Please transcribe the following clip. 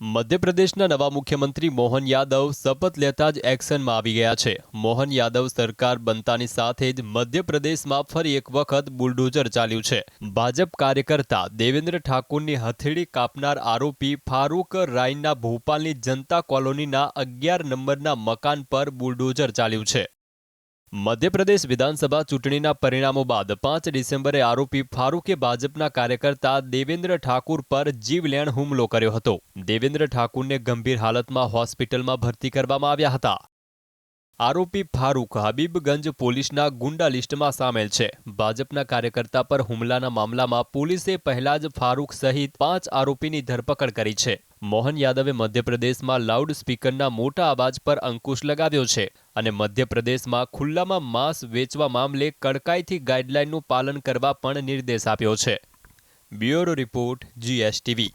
મધ્યપ્રદેશના નવા મુખ્યમંત્રી મોહન યાદવ શપથ લેતા જ એક્શનમાં આવી ગયા છે. મોહન યાદવ સરકાર બનતાની સાથે જ મધ્યપ્રદેશમાં ફરી એક વખત બુલડોઝર ચાલ્યું છે. ભાજપ કાર્યકર્તા દેવેન્દ્ર ઠાકુરની હથેળી કાપનાર આરોપી ફારૂક રાયના ભોપાલની જનતા કોલોનીના અગિયાર નંબરના મકાન પર બુલડોઝર ચાલ્યું છે. મધ્યપ્રદેશ વિધાનસભા ચૂંટણીના પરિણામો બાદ પાંચ ડિસેમ્બરે આરોપી ફારૂકે ભાજપના કાર્યકર્તા દેવેન્દ્ર ઠાકુર પર જીવલેણ હુમલો કર્યો હતો. દેવેન્દ્ર ઠાકુરને ગંભીર હાલતમાં હોસ્પિટલમાં ભરતી કરવામાં આવ્યા હતા. આરોપી ફારૂક હબીબગંજ પોલીસના ગુંડા લિસ્ટમાં સામેલ છે. ભાજપના કાર્યકર્તા પર હુમલાના મામલામાં પોલીસે પહેલા જ ફારૂક સહિત પાંચ આરોપીની ધરપકડ કરી છે. મોહન યાદવે મધ્યપ્રદેશમાં લાઉડ સ્પીકરના મોટા અવાજ પર અંકુશ લગાવ્યો છે અને મધ્યપ્રદેશમાં ખુલ્લામાં માંસ વેચવા મામલે કડકાઈથી ગાઈડલાઈનનું પાલન કરવા પણ નિર્દેશ આપ્યો છે. Bureau report, GSTV.